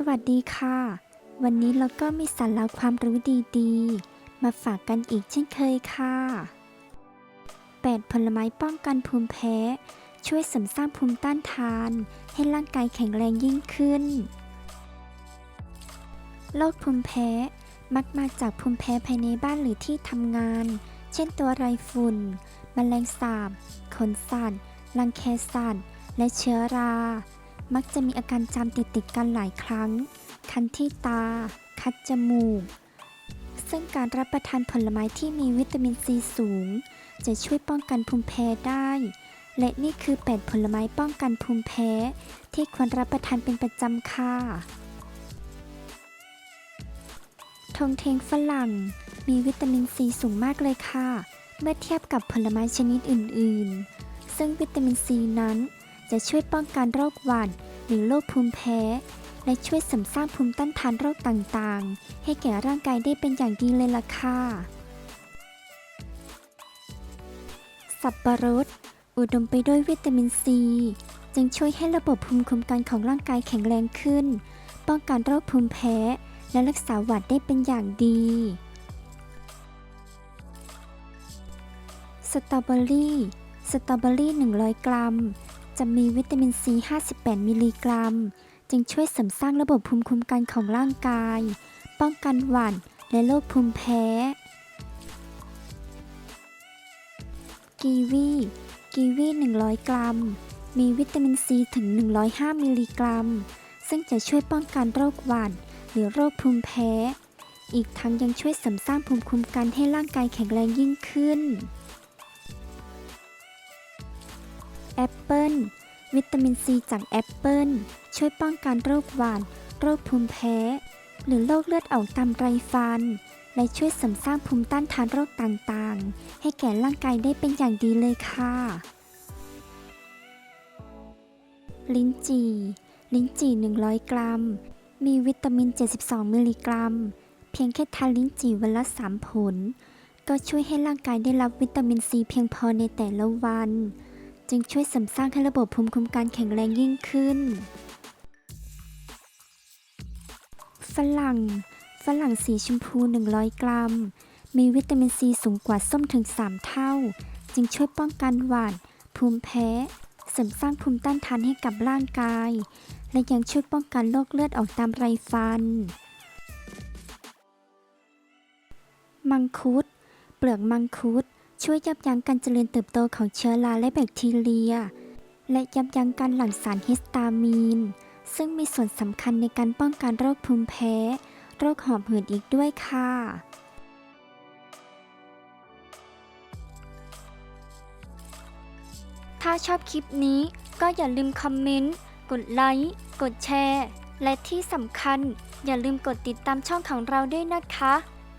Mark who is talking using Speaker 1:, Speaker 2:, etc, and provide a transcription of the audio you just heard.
Speaker 1: สวัสดีค่ะ วันนี้เราก็มีสาระความรู้ดีๆ มาฝากกันอีกเช่นเคยค่ะ 8 ผลไม้ป้องกันภูมิแพ้ ช่วยเสริมสร้างภูมิต้านทาน ให้ร่างกายแข็งแรงยิ่งขึ้น โรคภูมิแพ้ มักมาจากภูมิแพ้ภายในบ้านหรือที่ทำงาน เช่นตัวไรฝุ่นแมลงสาบ ขนสัตว์รังแคสัตว์และเชื้อรา มักจะมีอาการจามติดติดกันหลายครั้ง คันที่ตา คัดจมูก ซึ่งการรับประทานผลไม้ที่มีวิตามินซีสูง จะช่วยป้องกันภูมิแพ้ได้ และนี่คือ 8 ผลไม้ป้องกันภูมิแพ้ ที่ควรรับประทานเป็นประจำค่ะทงเทงฝรั่ง มีวิตามินซีสูงมากเลยค่ะ เมื่อเทียบกับผลไม้ชนิดอื่น ๆ ซึ่งวิตามินซีนั้น จะช่วยป้องกันโรคหวัดหรือโรคภูมิแพ้ และช่วยเสริมสร้างภูมิต้านทานโรคต่างๆ ให้แก่ร่างกายได้เป็นอย่างดีเลยล่ะค่ะ สับปะรด อุดมไปด้วยวิตามินซี จึงช่วยให้ระบบภูมิคุ้มกันของร่างกายแข็งแรงขึ้น ป้องกันโรคภูมิแพ้ และรักษาหวัดได้เป็นอย่างดีสตรอเบอรี่ สตรอเบอรี่ 100 กรัม จะมีวิตามินซี 58 มิลลิกรัม จึงช่วยเสริมสร้างระบบภูมิคุ้มกันของร่างกาย ป้องกันหวัดและโรคภูมิแพ้ กีวี กีวี 100 กรัม มีวิตามินซีถึง 105 มิลลิกรัม ซึ่งจะช่วยป้องกันโรคหวัดหรือโรคภูมิแพ้ อีกทั้งยังช่วยเสริมสร้างภูมิคุ้มกันให้ร่างกายแข็งแรงยิ่งขึ้น แอปเปิลวิตามินซีจากแอปเปิลช่วยป้องกันโรคหวัดโรคภูมิแพ้ หรือโรคเลือดออกตามไรฟัน และช่วยเสริมสร้างภูมิต้านทานโรคต่างๆ ให้แก่ร่างกายได้เป็นอย่างดีเลยค่ะ ลิ้นจี่ ลิ้นจี่ 100 กรัม มีวิตามิน 72 มิลลิกรัม เพียงแค่ทานลิ้นจี่วันละ 3 ผล ก็ช่วยให้ร่างกายได้รับวิตามินซีเพียงพอในแต่ละวัน จึงช่วยเสริมสร้างให้ระบบภูมิคุ้มกันแข็งแรงยิ่งขึ้น ฝรั่ง ฝรั่งสีชมพู 100 กรัม มีวิตามินซีสูงกว่าส้มถึง 3 เท่า จึงช่วยป้องกันหวัด ภูมิแพ้ เสริมสร้างภูมิต้านทานให้กับร่างกาย และยังช่วยป้องกันโรคเลือดออกตามไรฟัน มังคุด เปลือกมังคุด ช่วยยับยั้งการเจริญเติบโตของเชื้อราและแบคทีเรีย และยับยั้งการหลั่งสารฮิสตามีน ซึ่งมีส่วนสำคัญในการป้องกันโรคภูมิแพ้ โรคหอบหืดอีกด้วยค่ะ ถ้าชอบคลิปนี้ก็อย่าลืมคอมเมนต์ กดไลค์ กดแชร์ และที่สำคัญ อย่าลืมกดติดตามช่องของเราด้วยนะคะ